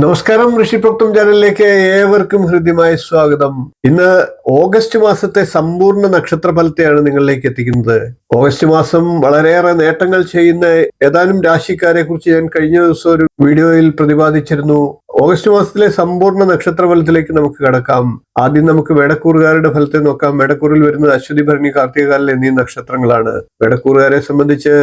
നമസ്കാരം ഋഷിപ്രോക്തം ചാനലിലേക്ക് ഏവർക്കും ഹൃദ്യമായ സ്വാഗതം. ഇന്ന് ഓഗസ്റ്റ് മാസത്തെ സമ്പൂർണ നക്ഷത്ര ഫലത്തെയാണ് നിങ്ങളിലേക്ക് എത്തിക്കുന്നത്. ഓഗസ്റ്റ് മാസം വളരെയേറെ നേട്ടങ്ങൾ ചെയ്യുന്ന ഏതാനും രാശിക്കാരെ കുറിച്ച് ഞാൻ കഴിഞ്ഞ ദിവസം ഒരു വീഡിയോയിൽ പ്രതിപാദിച്ചിരുന്നു. ഓഗസ്റ്റ് മാസത്തിലെ സമ്പൂർണ നക്ഷത്ര ഫലത്തിലേക്ക് നമുക്ക് കടക്കാം. ആദ്യം നമുക്ക് വേടക്കൂറുകാരുടെ ഫലത്തെ നോക്കാം. വേടക്കൂറിൽ വരുന്നത് അശ്വതി ഭരണി കാർത്തികകാലൻ എന്നീ നക്ഷത്രങ്ങളാണ്. വേടക്കൂറുകാരെ സംബന്ധിച്ച്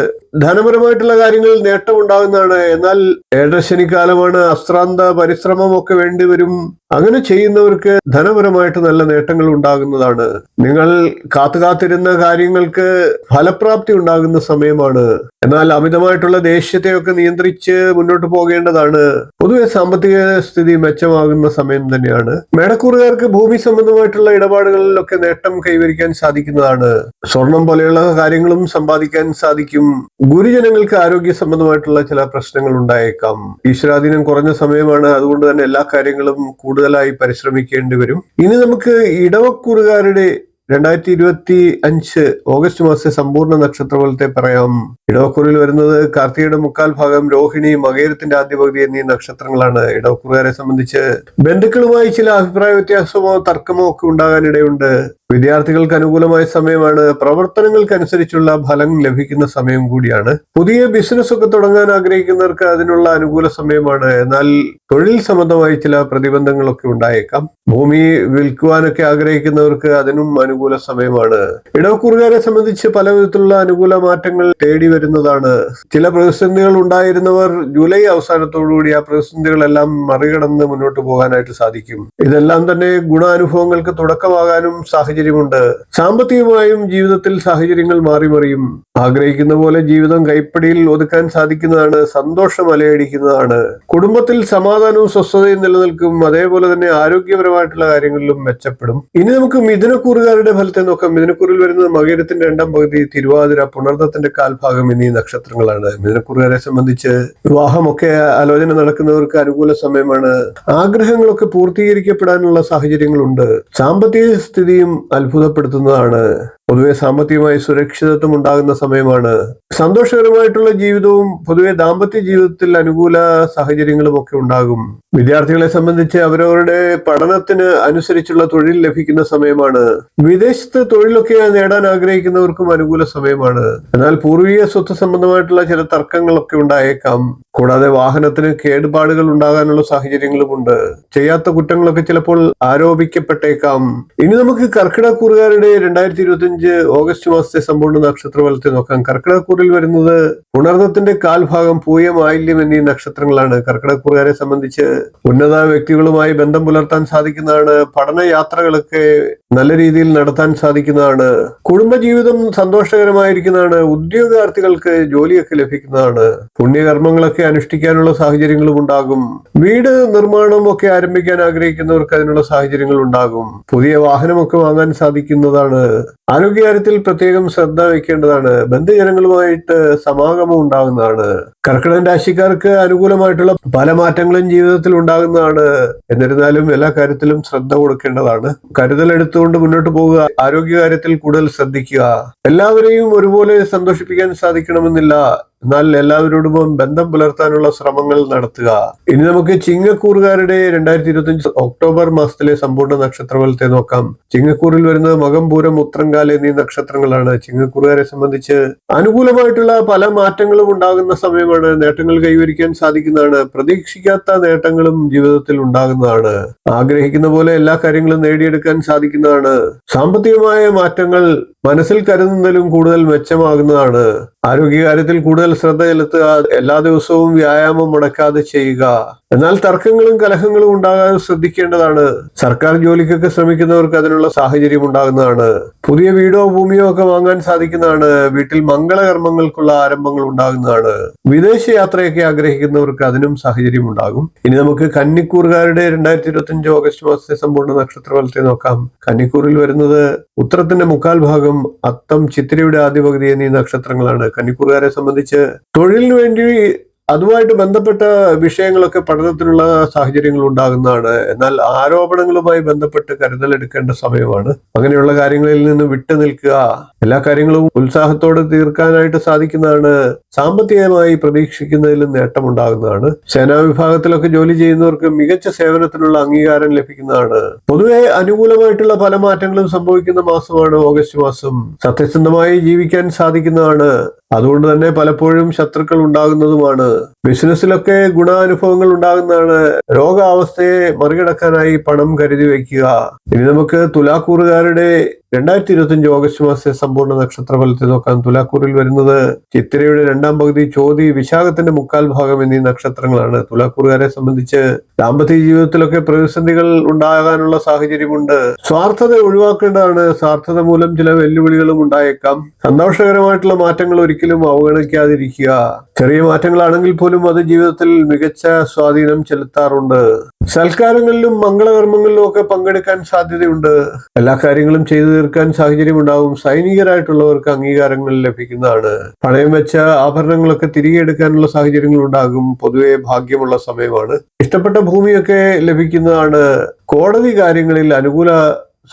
ധനപരമായിട്ടുള്ള കാര്യങ്ങളിൽ നേട്ടമുണ്ടാകുന്നതാണ് എന്നാൽ ഏഴശനിക്കാലമാണ് അസ്ത്രാന്ത പരിശ്രമം ഒക്കെ വേണ്ടിവരും അങ്ങനെ ചെയ്യുന്നവർക്ക് ധനപരമായിട്ട് നല്ല നേട്ടങ്ങൾ ഉണ്ടാകുന്നതാണ്. നിങ്ങൾ കാത്തു കാത്തിരുന്ന കാര്യങ്ങൾക്ക് ഫലപ്രാപ്തി ഉണ്ടാകുന്ന സമയമാണ്. എന്നാൽ അമിതമായിട്ടുള്ള ദേഷ്യത്തെയൊക്കെ നിയന്ത്രിച്ച് മുന്നോട്ട് പോകേണ്ടതാണ്. പൊതുവെ സാമ്പത്തിക സ്ഥിതി മെച്ചമാകുന്ന സമയം തന്നെയാണ്. മേടക്കൂറുകാർക്ക് ഭൂമി സംബന്ധമായിട്ടുള്ള ഇടപാടുകളിലൊക്കെ നേട്ടം കൈവരിക്കാൻ സാധിക്കുന്നതാണ്. സ്വർണം പോലെയുള്ള കാര്യങ്ങളും സമ്പാദിക്കാൻ സാധിക്കും. ഗുരുജനങ്ങൾക്ക് ആരോഗ്യ സംബന്ധമായിട്ടുള്ള ചില പ്രശ്നങ്ങൾ ഉണ്ടായേക്കാം. ഈശ്വരാധീനം കുറഞ്ഞ സമയമാണ്. അതുകൊണ്ട് തന്നെ എല്ലാ കാര്യങ്ങളും കൂടുതലായി പരിശ്രമിക്കേണ്ടി വരും. ഇനി നമുക്ക് ഇടവക്കൂറുകാരുടെ രണ്ടായിരത്തി ഇരുപത്തി അഞ്ച് ഓഗസ്റ്റ് മാസത്തെ സമ്പൂർണ നക്ഷത്രഫലത്തെ പറയാം. ഇടവക്കൂറിൽ വരുന്നത് കാർത്തികയുടെ മുക്കാൽ ഭാഗം രോഹിണി മകേരത്തിന്റെ ആദ്യ പകുതി എന്നീ നക്ഷത്രങ്ങളാണ് ഇടവക്കൂറുകാരെ സംബന്ധിച്ച്. ബന്ധുക്കളുമായി ചില അഭിപ്രായ വ്യത്യാസമോ തർക്കമോ ഒക്കെ ഉണ്ടാകാനിടയുണ്ട്. വിദ്യാർത്ഥികൾക്ക് അനുകൂലമായ സമയമാണ്. പ്രവർത്തനങ്ങൾക്കനുസരിച്ചുള്ള ഫലം ലഭിക്കുന്ന സമയം കൂടിയാണ്. പുതിയ ബിസിനസ് ഒക്കെ തുടങ്ങാൻ ആഗ്രഹിക്കുന്നവർക്ക് അതിനുള്ള അനുകൂല സമയമാണ്. എന്നാൽ തൊഴിൽ സംബന്ധമായി ചില പ്രതിബന്ധങ്ങളൊക്കെ ഉണ്ടായേക്കാം. ഭൂമി വിൽക്കുവാനൊക്കെ ആഗ്രഹിക്കുന്നവർക്ക് അതിനും അനുകൂല സമയമാണ്. ഇടവക്കൂറുകാരെ സംബന്ധിച്ച് പല വിധത്തിലുള്ള അനുകൂല മാറ്റങ്ങൾ തേടി വരുന്നതാണ്. ചില പ്രതിസന്ധികൾ ഉണ്ടായിരുന്നവർ ജൂലൈ അവസാനത്തോടുകൂടി ആ പ്രതിസന്ധികളെല്ലാം മറികടന്ന് മുന്നോട്ട് പോകാനായിട്ട് സാധിക്കും. ഇതെല്ലാം തന്നെ ഗുണാനുഭവങ്ങൾക്ക് തുടക്കമാകാനും സാഹചര്യമുണ്ട്. സാമ്പത്തികമായും ജീവിതത്തിൽ സാഹചര്യങ്ങൾ മാറി മറിയും. ആഗ്രഹിക്കുന്ന പോലെ ജീവിതം കൈപ്പടിയിൽ ഒതുക്കാൻ സാധിക്കുന്നതാണ് സന്തോഷം അലയടിക്കുന്നതാണ്. കുടുംബത്തിൽ സമാധാനവും സ്വസ്ഥതയും നിലനിൽക്കും. അതേപോലെ തന്നെ ആരോഗ്യപരമായിട്ടുള്ള കാര്യങ്ങളിലും മെച്ചപ്പെടും. ഇനി നമുക്ക് മിഥുനക്കൂറുകാരുടെ ഫലത്തെ നോക്കാം. മിഥുനക്കൂറിൽ വരുന്നത് മകരത്തിന്റെ രണ്ടാം പകുതി തിരുവാതിര പുണർദത്തിന്റെ കാൽഭാഗം എന്നീ നക്ഷത്രങ്ങളാണ്. മിഥുനക്കൂറുകാരെ സംബന്ധിച്ച് വിവാഹമൊക്കെ ആലോചന നടക്കുന്നവർക്ക് അനുകൂല സമയമാണ്. ആഗ്രഹങ്ങളൊക്കെ പൂർത്തീകരിക്കപ്പെടാനുള്ള സാഹചര്യങ്ങളുണ്ട്. സാമ്പത്തിക സ്ഥിതിയും അത്ഭുതപ്പെടുത്തുന്നതാണ് പൊതുവെ സാമ്പത്തികമായി സുരക്ഷിതത്വം ഉണ്ടാകുന്ന സമയമാണ്. സന്തോഷകരമായിട്ടുള്ള ജീവിതവും പൊതുവെ ദാമ്പത്യ ജീവിതത്തിൽ അനുകൂല സാഹചര്യങ്ങളും ഒക്കെ ഉണ്ടാകും. വിദ്യാർത്ഥികളെ സംബന്ധിച്ച് അവരവരുടെ പഠനത്തിന് അനുസരിച്ചുള്ള തൊഴിൽ ലഭിക്കുന്ന സമയമാണ്. വിദേശത്ത് തൊഴിലൊക്കെ നേടാൻ ആഗ്രഹിക്കുന്നവർക്കും അനുകൂല സമയമാണ്. എന്നാൽ പൂർവീയ സ്വത്ത് സംബന്ധമായിട്ടുള്ള ചില തർക്കങ്ങളൊക്കെ ഉണ്ടായേക്കാം. കൂടാതെ വാഹനത്തിന് കേടുപാടുകൾ ഉണ്ടാകാനുള്ള സാഹചര്യങ്ങളുമുണ്ട് ചെയ്യാത്ത കുറ്റങ്ങളൊക്കെ ചിലപ്പോൾ ആരോപിക്കപ്പെട്ടേക്കാം. ഇനി നമുക്ക് കർക്കിടക്കൂറുകാരുടെ രണ്ടായിരത്തി ഇരുപത്തി അഞ്ച് ഓഗസ്റ്റ് മാസത്തെ സമ്പൂർണ നക്ഷത്രഫലത്തെ നോക്കാം. കർക്കിടക്കൂറിൽ വരുന്നത് ഉണർന്നത്തിന്റെ കാൽഭാഗം പൂയം ആയില്യം എന്നീ നക്ഷത്രങ്ങളാണ്. കർക്കിടക്കൂറുകാരെ സംബന്ധിച്ച് ഉന്നത വ്യക്തികളുമായി ബന്ധം പുലർത്താൻ സാധിക്കുന്നതാണ്. പഠന യാത്രകളൊക്കെ നല്ല രീതിയിൽ നടത്താൻ സാധിക്കുന്നതാണ്. കുടുംബജീവിതം സന്തോഷകരമായിരിക്കുന്നതാണ്. ഉദ്യോഗാർത്ഥികൾക്ക് ജോലിയൊക്കെ ലഭിക്കുന്നതാണ്. പുണ്യകർമ്മങ്ങളൊക്കെ അനുഷ്ഠിക്കാനുള്ള സാഹചര്യങ്ങളും ഉണ്ടാകും. വീട് നിർമ്മാണം ഒക്കെ ആരംഭിക്കാൻ ആഗ്രഹിക്കുന്നവർക്ക് അതിനുള്ള സാഹചര്യങ്ങൾ ഉണ്ടാകും. പുതിയ വാഹനമൊക്കെ വാങ്ങാൻ സാധിക്കുന്നതാണ്. ആരോഗ്യകാര്യത്തിൽ പ്രത്യേകം ശ്രദ്ധ വയ്ക്കേണ്ടതാണ്. ബന്ധുജനങ്ങളുമായിട്ട് സമാഗമം ഉണ്ടാകുന്നതാണ്. കർക്കിടകൻ രാശിക്കാർക്ക് അനുകൂലമായിട്ടുള്ള പല മാറ്റങ്ങളും ജീവിതത്തിൽ ഉണ്ടാകുന്നതാണ്. എന്നിരുന്നാലും എല്ലാ കാര്യത്തിലും ശ്രദ്ധ കൊടുക്കേണ്ടതാണ്. കരുതൽ എടുത്തുകൊണ്ട് മുന്നോട്ട് പോകുക ആരോഗ്യകാര്യത്തിൽ കൂടുതൽ ശ്രദ്ധിക്കുക. എല്ലാവരെയും ഒരുപോലെ സന്തോഷിപ്പിക്കാൻ സാധിക്കണമെന്നില്ല. എന്നാൽ എല്ലാവരോടും ബന്ധം പുലർത്താനുള്ള ശ്രമങ്ങൾ നടത്തുക. ഇനി നമുക്ക് ചിങ്ങക്കൂറുകാരുടെ രണ്ടായിരത്തി ഇരുപത്തി അഞ്ച് ഒക്ടോബർ മാസത്തിലെ സമ്പൂർണ നക്ഷത്രഫലത്തെ നോക്കാം. ചിങ്ങക്കൂറിൽ വരുന്നത് മകം പൂരം ഉത്രങ്കാല എന്നീ നക്ഷത്രങ്ങളാണ് ചിങ്ങക്കൂറുകാരെ സംബന്ധിച്ച് അനുകൂലമായിട്ടുള്ള പല മാറ്റങ്ങളും ഉണ്ടാകുന്ന സമയമാണ് നേട്ടങ്ങൾ കൈവരിക്കാൻ സാധിക്കുന്നതാണ്. പ്രതീക്ഷിക്കാത്ത നേട്ടങ്ങളും ജീവിതത്തിൽ ഉണ്ടാകുന്നതാണ്. ആഗ്രഹിക്കുന്ന പോലെ എല്ലാ കാര്യങ്ങളും നേടിയെടുക്കാൻ സാധിക്കുന്നതാണ്. സാമ്പത്തികമായ മാറ്റങ്ങൾ മനസ്സിൽ കരുതുന്നതിലും കൂടുതൽ മെച്ചമാകുന്നതാണ്. ആരോഗ്യകാര്യത്തിൽ കൂടുതൽ ശ്രദ്ധ ചെലുത്തുക എല്ലാ ദിവസവും വ്യായാമം മുടക്കാതെ ചെയ്യുക. എന്നാൽ തർക്കങ്ങളും കലഹങ്ങളും ഉണ്ടാകാതെ ശ്രദ്ധിക്കേണ്ടതാണ്. സർക്കാർ ജോലിക്കൊക്കെ ശ്രമിക്കുന്നവർക്ക് അതിനുള്ള സാഹചര്യം ഉണ്ടാകുന്നതാണ്. പുതിയ വീടോ ഭൂമിയോ ഒക്കെ വാങ്ങാൻ സാധിക്കുന്നതാണ്. വീട്ടിൽ മംഗളകർമ്മങ്ങൾക്കുള്ള ആരംഭങ്ങൾ ഉണ്ടാകുന്നതാണ്. വിദേശ യാത്രയൊക്കെ ആഗ്രഹിക്കുന്നവർക്ക് അതിനും സാഹചര്യം ഉണ്ടാകും. ഇനി നമുക്ക് കന്നിക്കൂറുകാരുടെ രണ്ടായിരത്തി ഇരുപത്തി ഓഗസ്റ്റ് മാസത്തെ സമ്പൂർണ നക്ഷത്രഫലത്തെ നോക്കാം. കന്നിക്കൂറിൽ വരുന്നത് ഉത്തരത്തിന്റെ മുക്കാൽ ഭാഗം അത്തം ചിത്തിരയുടെ ആദ്യ പകുതി എന്നീ നക്ഷത്രങ്ങളാണ്. കന്നിക്കൂറുകാരെ സംബന്ധിച്ച് തൊഴിലിനു വേണ്ടി അതുമായിട്ട് ബന്ധപ്പെട്ട വിഷയങ്ങളൊക്കെ പഠനത്തിനുള്ള സാഹചര്യങ്ങൾ ഉണ്ടാകുന്നതാണ്. എന്നാൽ ആരോപണങ്ങളുമായി ബന്ധപ്പെട്ട് കരുതലെടുക്കേണ്ട സമയമാണ്. അങ്ങനെയുള്ള കാര്യങ്ങളിൽ നിന്ന് വിട്ടു നിൽക്കുക എല്ലാ കാര്യങ്ങളും ഉത്സാഹത്തോടെ തീർക്കാനായിട്ട് സാധിക്കുന്നതാണ്. സാമ്പത്തികമായി പ്രതീക്ഷിക്കുന്നതിലും നേട്ടമുണ്ടാകുന്നതാണ്. സേനാ വിഭാഗത്തിലൊക്കെ ജോലി ചെയ്യുന്നവർക്ക് മികച്ച സേവനത്തിനുള്ള അംഗീകാരം ലഭിക്കുന്നതാണ്. പൊതുവെ അനുകൂലമായിട്ടുള്ള പല മാറ്റങ്ങളും സംഭവിക്കുന്ന മാസമാണ് ഓഗസ്റ്റ് മാസം. സത്യസന്ധമായി ജീവിക്കാൻ സാധിക്കുന്നതാണ്. അതുകൊണ്ട് തന്നെ പലപ്പോഴും ശത്രുക്കൾ ഉണ്ടാകുന്നതുമാണ്. ബിസിനസ്സിലൊക്കെ ഗുണാനുഭവങ്ങൾ ഉണ്ടാകുന്നതാണ് രോഗാവസ്ഥയെ മറികടക്കാനായി പണം കരുതി വയ്ക്കുക. ഇനി നമുക്ക് തുലാക്കൂറുകാരുടെ രണ്ടായിരത്തി ഇരുപത്തിയഞ്ച് ഓഗസ്റ്റ് മാസത്തെ സമ്പൂർണ നക്ഷത്ര ഫലത്തെ നോക്കാൻ തുലാക്കൂറിൽ വരുന്നത് ചിത്തിരയുടെ രണ്ടാം പകുതി ചോതി വിശാഖത്തിന്റെ മുക്കാൽ ഭാഗം എന്നീ നക്ഷത്രങ്ങളാണ്. തുലാക്കൂറുകാരെ സംബന്ധിച്ച് ദാമ്പത്യ ജീവിതത്തിലൊക്കെ പ്രതിസന്ധികൾ ഉണ്ടാകാനുള്ള സാഹചര്യമുണ്ട്. സ്വാർത്ഥത ഒഴിവാക്കേണ്ടതാണ്. സ്വാർത്ഥത മൂലം ചില വെല്ലുവിളികളും ഉണ്ടായേക്കാം. സന്തോഷകരമായിട്ടുള്ള മാറ്റങ്ങൾ ഒരിക്കലും അവഗണിക്കാതിരിക്കുക. ചെറിയ മാറ്റങ്ങളാണെങ്കിൽ പോലും അത് ജീവിതത്തിൽ മികച്ച സ്വാധീനം ചെലുത്താറുണ്ട്. സൽക്കാരങ്ങളിലും മംഗളകർമ്മങ്ങളിലും ഒക്കെ പങ്കെടുക്കാൻ സാധ്യതയുണ്ട്. എല്ലാ കാര്യങ്ങളും ചെയ്തു തീർക്കാൻ സാഹചര്യമുണ്ടാവും. സൈനികരായിട്ടുള്ളവർക്ക് അംഗീകാരങ്ങൾ ലഭിക്കുന്നതാണ്. പണയം വെച്ച ആഭരണങ്ങളൊക്കെ തിരികെ എടുക്കാനുള്ള സാഹചര്യങ്ങൾ ഉണ്ടാകും പൊതുവെ ഭാഗ്യമുള്ള സമയമാണ്. ഇഷ്ടപ്പെട്ട ഭൂമിയൊക്കെ ലഭിക്കുന്നതാണ്. കോടതി കാര്യങ്ങളിൽ അനുകൂല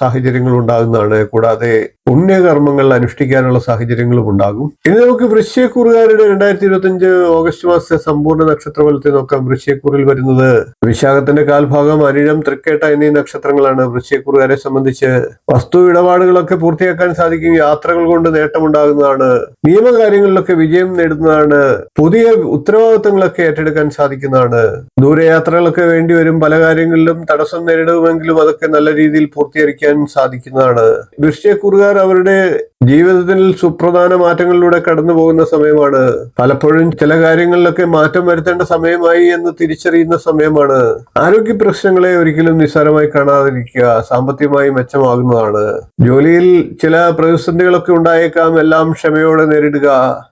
സാഹചര്യങ്ങൾ ഉണ്ടാകുന്നതാണ് കൂടാതെ പുണ്യകർമ്മങ്ങൾ അനുഷ്ഠിക്കാനുള്ള സാഹചര്യങ്ങളും ഉണ്ടാകും. ഇനി നമുക്ക് വൃശ്യക്കൂറുകാരുടെ രണ്ടായിരത്തി ഇരുപത്തി അഞ്ച് ഓഗസ്റ്റ് മാസത്തെ സമ്പൂർണ നക്ഷത്രഫലത്തെ നോക്കാം. വൃശ്യക്കൂറിൽ വരുന്നത് വിശാഖത്തിന്റെ കാൽഭാഗം അനിഴം തൃക്കേട്ട എന്നീ നക്ഷത്രങ്ങളാണ് വൃശ്യക്കൂറുകാരെ സംബന്ധിച്ച് വസ്തു ഇടപാടുകളൊക്കെ പൂർത്തിയാക്കാൻ സാധിക്കും. യാത്രകൾ കൊണ്ട് നേട്ടമുണ്ടാകുന്നതാണ്. നിയമകാര്യങ്ങളിലൊക്കെ വിജയം നേടുന്നതാണ്. പുതിയ ഉത്തരവാദിത്തങ്ങളൊക്കെ ഏറ്റെടുക്കാൻ സാധിക്കുന്നതാണ്. ദൂരയാത്രകളൊക്കെ വേണ്ടി വരും പല കാര്യങ്ങളിലും തടസ്സം നേരിടുമെങ്കിലും അതൊക്കെ നല്ല രീതിയിൽ പൂർത്തീകരിക്കാൻ സാധിക്കുന്നതാണ്. വൃശ്യക്കൂറുകാർ അവരുടെ ജീവിതത്തിൽ സുപ്രധാന മാറ്റങ്ങളിലൂടെ കടന്നു പോകുന്ന സമയമാണ്. പലപ്പോഴും ചില കാര്യങ്ങളിലൊക്കെ മാറ്റം വരുത്തേണ്ട സമയമായി എന്ന് തിരിച്ചറിയുന്ന സമയമാണ്. ആരോഗ്യ പ്രശ്നങ്ങളെ ഒരിക്കലും നിസ്സാരമായി കാണാതിരിക്കുക സാമ്പത്തികമായി മെച്ചമാകുന്നതാണ്. ജോലിയിൽ ചില പ്രതിസന്ധികളൊക്കെ ഉണ്ടായേക്കാം. എല്ലാം ക്ഷമയോടെ നേരിടുക.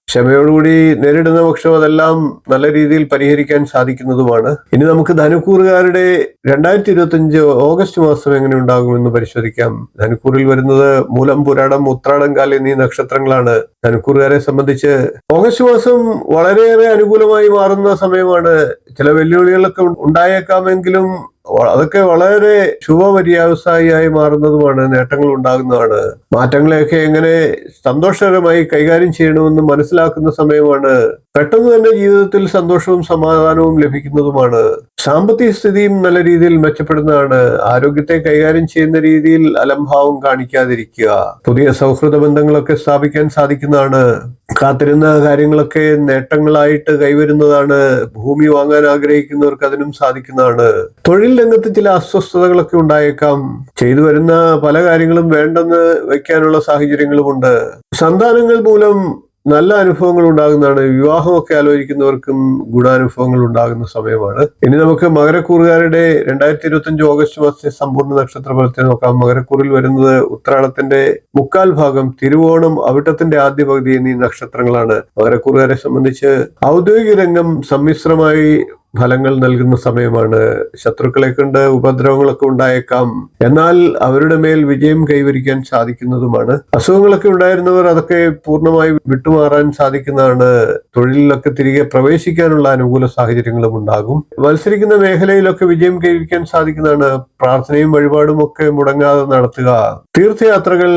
ക്ഷമയോടുകൂടി നേരിടുന്ന പക്ഷം അതെല്ലാം നല്ല രീതിയിൽ പരിഹരിക്കാൻ സാധിക്കുന്നതുമാണ്. ഇനി നമുക്ക് ധനുക്കൂറുകാരുടെ രണ്ടായിരത്തി ഇരുപത്തി അഞ്ച് ഓഗസ്റ്റ് മാസം എങ്ങനെ ഉണ്ടാകുമെന്ന് പരിശോധിക്കാം. ധനുക്കൂറിൽ വരുന്നത് മൂലം പുരാടം ഉത്രാടം കാല എന്നീ നക്ഷത്രങ്ങളാണ് ധനുക്കൂറുകാരെ സംബന്ധിച്ച്. ഓഗസ്റ്റ് മാസം വളരെയേറെ അനുകൂലമായി മാറുന്ന സമയമാണ്. ചില വെല്ലുവിളികളൊക്കെ ഉണ്ടായേക്കാമെങ്കിലും അതൊക്കെ വളരെ ശുഭപര്യാവസായിയായി മാറുന്നതുമാണ് നേട്ടങ്ങൾ ഉണ്ടാകുന്നതാണ് മാറ്റങ്ങളെയൊക്കെ എങ്ങനെ സന്തോഷകരമായി കൈകാര്യം ചെയ്യണമെന്ന് മനസ്സിലാക്കുന്ന സമയമാണ് പെട്ടെന്ന് തന്നെ ജീവിതത്തിൽ സന്തോഷവും സമാധാനവും ലഭിക്കുന്നതുമാണ്. സാമ്പത്തിക സ്ഥിതിയും നല്ല രീതിയിൽ മെച്ചപ്പെടുന്നതാണ്. ആരോഗ്യത്തെ കൈകാര്യം ചെയ്യുന്ന രീതിയിൽ അലംഭാവം കാണിക്കാതിരിക്കുക. പുതിയ സൗഹൃദ ബന്ധങ്ങളൊക്കെ സ്ഥാപിക്കാൻ സാധിക്കുന്നതാണ്. കാത്തിരുന്ന കാര്യങ്ങളൊക്കെ നേട്ടങ്ങളായിട്ട് കൈവരുന്നതാണ്. ഭൂമി വാങ്ങാൻ ആഗ്രഹിക്കുന്നവർക്ക് അതിനും സാധിക്കുന്നതാണ്. തൊഴിൽ രംഗത്ത് ചില അസ്വസ്ഥതകളൊക്കെ ഉണ്ടായേക്കാം. ചെയ്തു വരുന്ന പല കാര്യങ്ങളും വേണ്ടെന്ന് വെക്കാനുള്ള സാഹചര്യങ്ങളുമുണ്ട്. സന്താനങ്ങൾ മൂലം നല്ല അനുഭവങ്ങൾ ഉണ്ടാകുന്നതാണ്. വിവാഹമൊക്കെ ആലോചിക്കുന്നവർക്കും ഗുണാനുഭവങ്ങൾ ഉണ്ടാകുന്ന സമയമാണ്. ഇനി നമുക്ക് മകരക്കൂറുകാരുടെ രണ്ടായിരത്തി ഇരുപത്തി അഞ്ച് ഓഗസ്റ്റ് മാസത്തെ സമ്പൂർണ നക്ഷത്ര ഫലത്തെ നോക്കാം. മകരക്കൂറിൽ വരുന്നത് ഉത്രാടത്തിന്റെ മുക്കാൽ ഭാഗം തിരുവോണം അവിട്ടത്തിന്റെ ആദ്യ പകുതി എന്നീ നക്ഷത്രങ്ങളാണ്. മകരക്കൂറുകാരെ സംബന്ധിച്ച് ഔദ്യോഗിക രംഗം സമ്മിശ്രമായി ഫലങ്ങൾ നൽകുന്ന സമയമാണ്. ശത്രുക്കളെ കൊണ്ട് ഉപദ്രവങ്ങളൊക്കെ ഉണ്ടായേക്കാം. എന്നാൽ അവരുടെ മേൽ വിജയം കൈവരിക്കാൻ സാധിക്കുന്നതുമാണ്. അസുഖങ്ങളൊക്കെ ഉണ്ടായിരുന്നവർ അതൊക്കെ പൂർണമായി വിട്ടുമാറാൻ സാധിക്കുന്നതാണ്. തൊഴിലിലൊക്കെ തിരികെ പ്രവേശിക്കാനുള്ള അനുകൂല സാഹചര്യങ്ങളും ഉണ്ടാകും. മത്സരിക്കുന്ന മേഖലയിലൊക്കെ വിജയം കൈവരിക്കാൻ സാധിക്കുന്നതാണ്. പ്രാർത്ഥനയും വഴിപാടും ഒക്കെ മുടങ്ങാതെ നടത്തുക. തീർത്ഥയാത്രകൾ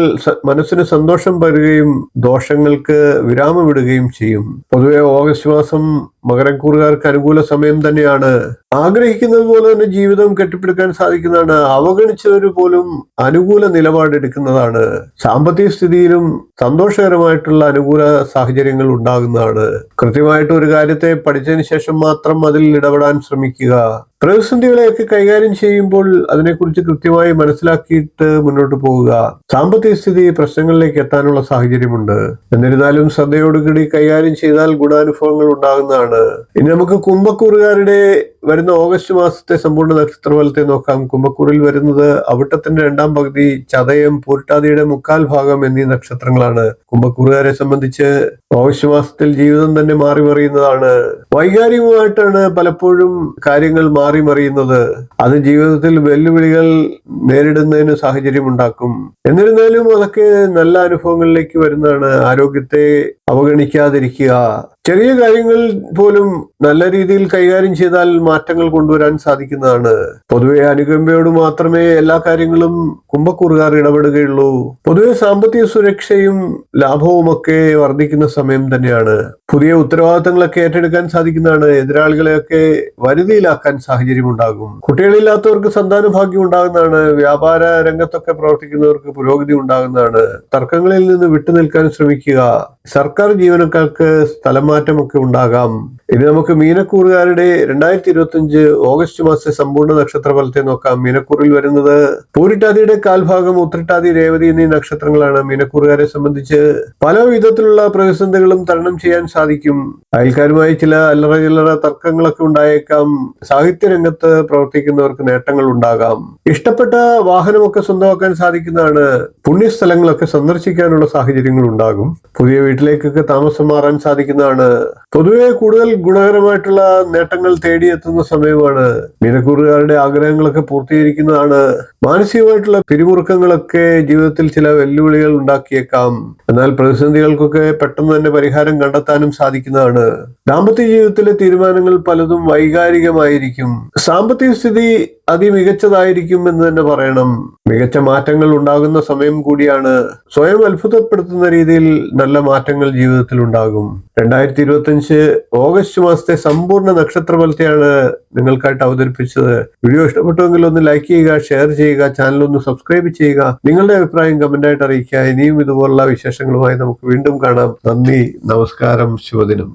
മനസ്സിന് സന്തോഷം പകരുകയും ദോഷങ്ങൾക്ക് വിരാമമിടുകയും ചെയ്യും. പൊതുവെ ഓഗസ്റ്റ് മാസം മകരക്കൂറുകാർക്ക് അനുകൂല സമയം തന്നെയാണ്. ആഗ്രഹിക്കുന്നത് പോലെ തന്നെ ജീവിതം കെട്ടിപ്പിടുക്കാൻ സാധിക്കുന്നതാണ്. അവഗണിച്ചവർ പോലും അനുകൂല നിലപാടെടുക്കുന്നതാണ് സാമ്പത്തിക സ്ഥിതിയിലും സന്തോഷകരമായിട്ടുള്ള അനുകൂല സാഹചര്യങ്ങൾ ഉണ്ടാകുന്നതാണ്. കൃത്യമായിട്ട് ഒരു കാര്യത്തെ പഠിച്ചതിന് ശേഷം മാത്രം അതിൽ ഇടപെടാൻ ശ്രമിക്കുക. പ്രതിസന്ധികളെയൊക്കെ കൈകാര്യം ചെയ്യുമ്പോൾ അതിനെക്കുറിച്ച് കൃത്യമായി മനസ്സിലാക്കിയിട്ട് മുന്നോട്ട് പോവുക സാമ്പത്തിക സ്ഥിതി പ്രശ്നങ്ങളിലേക്ക് എത്താനുള്ള സാഹചര്യമുണ്ട്. എന്നിരുന്നാലും ശ്രദ്ധയോടുകൂടി കൈകാര്യം ചെയ്താൽ ഗുണാനുഭവങ്ങൾ ഉണ്ടാകുന്നതാണ്. ഇനി നമുക്ക് കുംഭക്കൂറുകാരുടെ വരുന്ന ഓഗസ്റ്റ് മാസത്തെ സമ്പൂർണ നക്ഷത്രഫലത്തെ നോക്കാം. കുംഭക്കൂറിൽ വരുന്നത് അവിട്ടത്തിന്റെ രണ്ടാം പകുതി ചതയം പൂരിട്ടാതിയുടെ മുക്കാൽ ഭാഗം എന്നീ നക്ഷത്രങ്ങളാണ്. കുംഭക്കൂറുകാരെ സംബന്ധിച്ച് ഓഗസ്റ്റ് മാസത്തിൽ ജീവിതം തന്നെ മാറി മറിയുന്നതാണ്. വൈകാരികമായിട്ടാണ് പലപ്പോഴും കാര്യങ്ങൾ മാറി മറിയുന്നത്. അത് ജീവിതത്തിൽ വെല്ലുവിളികൾ നേരിടുന്നതിന് സാഹചര്യം ഉണ്ടാക്കും. എന്നിരുന്നാലും അതൊക്കെ നല്ല അനുഭവങ്ങളിലേക്ക് വരുന്നതാണ്. ആരോഗ്യത്തെ അവഗണിക്കാതിരിക്കുക. ചെറിയ കാര്യങ്ങൾ പോലും നല്ല രീതിയിൽ കൈകാര്യം ചെയ്താൽ മാറ്റങ്ങൾ കൊണ്ടുവരാൻ സാധിക്കുന്നതാണ്. പൊതുവെ അനുകമ്പയോട് മാത്രമേ എല്ലാ കാര്യങ്ങളും കുംഭക്കൂറുകാർ ഇടപെടുകയുള്ളൂ. പൊതുവെ സാമ്പത്തിക സുരക്ഷയും ലാഭവും ഒക്കെ വർദ്ധിക്കുന്ന സമയം തന്നെയാണ്. പുതിയ ഉത്തരവാദിത്തങ്ങളൊക്കെ ഏറ്റെടുക്കാൻ സാധിക്കുന്നതാണ്. എതിരാളികളെയൊക്കെ വരുതിയിലാക്കാൻ സാഹചര്യം ഉണ്ടാകും കുട്ടികളില്ലാത്തവർക്ക് സന്താന ഭാഗ്യം ഉണ്ടാകുന്നതാണ്. വ്യാപാര രംഗത്തൊക്കെ പ്രവർത്തിക്കുന്നവർക്ക് പുരോഗതി ഉണ്ടാകുന്നതാണ്. തർക്കങ്ങളിൽ നിന്ന് വിട്ടുനിൽക്കാൻ ശ്രമിക്കുക. സർക്കാർ ജീവനക്കാർക്ക് സ്ഥലം മാറ്റമൊക്കെ ഉണ്ടാകാം. ഇനി നമുക്ക് മീനക്കൂറുകാരുടെ രണ്ടായിരത്തി ഇരുപത്തി അഞ്ച് ഓഗസ്റ്റ് മാസത്തെ സമ്പൂർണ നക്ഷത്ര ഫലത്തെ നോക്കാം. മീനക്കൂറിൽ വരുന്നത് പൂരിട്ടാതിയുടെ കാൽഭാഗം ഉത്രട്ടാതി രേവതി എന്നീ നക്ഷത്രങ്ങളാണ് മീനക്കൂറുകാരെ സംബന്ധിച്ച് പല വിധത്തിലുള്ള പ്രതിസന്ധികളും തരണം ചെയ്യാൻ സാധിക്കും. അയൽക്കാരുമായി ചില അല്ലറ ചില്ലറ തർക്കങ്ങളൊക്കെ ഉണ്ടായേക്കാം. സാഹിത്യ രംഗത്ത് പ്രവർത്തിക്കുന്നവർക്ക് നേട്ടങ്ങൾ ഉണ്ടാകാം. ഇഷ്ടപ്പെട്ട വാഹനമൊക്കെ സ്വന്തമാക്കാൻ സാധിക്കുന്നതാണ്. പുണ്യസ്ഥലങ്ങളൊക്കെ സന്ദർശിക്കാനുള്ള സാഹചര്യങ്ങൾ ഉണ്ടാകും. പുതിയ വീട്ടിലേക്കൊക്കെ താമസം മാറാൻ സാധിക്കുന്നതാണ്. പൊതുവെ കൂടുതൽ ഗുണകരമായിട്ടുള്ള നേട്ടങ്ങൾ തേടിയെത്തുന്ന സമയമാണ്. മീനക്കൂറുകാരുടെ ആഗ്രഹങ്ങളൊക്കെ പൂർത്തീകരിക്കുന്നതാണ്. മാനസികമായിട്ടുള്ള പിരിമുറുക്കങ്ങളൊക്കെ ജീവിതത്തിൽ ചില വെല്ലുവിളികൾ ഉണ്ടാക്കിയേക്കാം. എന്നാൽ പ്രതിസന്ധികൾക്കൊക്കെ പെട്ടെന്ന് തന്നെ പരിഹാരം കണ്ടെത്താനും സാധിക്കുന്നതാണ്. ദാമ്പത്യ ജീവിതത്തിലെ തീരുമാനങ്ങൾ പലതും വൈകാരികമായിരിക്കും. സാമ്പത്തിക സ്ഥിതി അതിമികച്ചതായിരിക്കും എന്ന് തന്നെ പറയണം. മികച്ച മാറ്റങ്ങൾ ഉണ്ടാകുന്ന സമയം കൂടിയാണ് സ്വയം അത്ഭുതപ്പെടുത്തുന്ന രീതിയിൽ നല്ല മാറ്റങ്ങൾ ജീവിതത്തിൽ ഉണ്ടാകും. രണ്ടായിരത്തി ഇരുപത്തി അഞ്ച് ഓഗസ്റ്റ് മാസത്തെ സമ്പൂർണ നക്ഷത്ര ഫലത്തെയാണ് നിങ്ങൾക്കായിട്ട് അവതരിപ്പിച്ചത്. വീഡിയോ ഇഷ്ടപ്പെട്ടുവെങ്കിൽ ഒന്ന് ലൈക്ക് ചെയ്യുക ഷെയർ ചെയ്യുക ചാനൽ ഒന്ന് സബ്സ്ക്രൈബ് ചെയ്യുക. നിങ്ങളുടെ അഭിപ്രായം കമന്റായിട്ട് അറിയിക്കുക. ഇനിയും ഇതുപോലുള്ള വിശേഷങ്ങളുമായി നമുക്ക് വീണ്ടും കാണാം. നന്ദി നമസ്കാരം ശുഭദിനം.